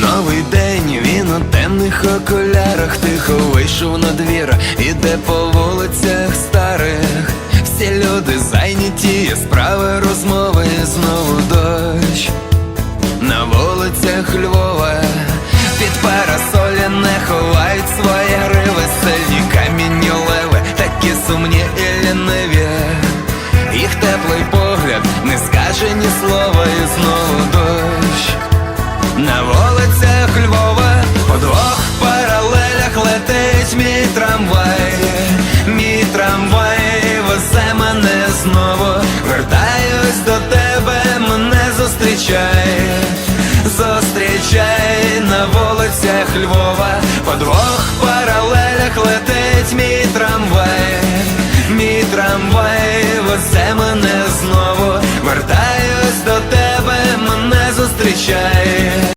Новий день, він у темних окулярах тихо вийшов на двір, іде по вулицях старих. Всі люди зайняті, справи, розмови, знову дощ. На вулицях Львова під парасолі не ховають свої гриви Сильні камінні леви, такі сумні і ліниві Їх теплий погляд не скаже ні слова і знову вулицях Львова по двох паралелях летить мій трамвай. Мій трамвай везе мене знову. Вертаюсь до тебе, мене зустрічай. Зустрічай на вулицях Львова. По двох паралелях летить мій трамвай. Мій трамвай везе мене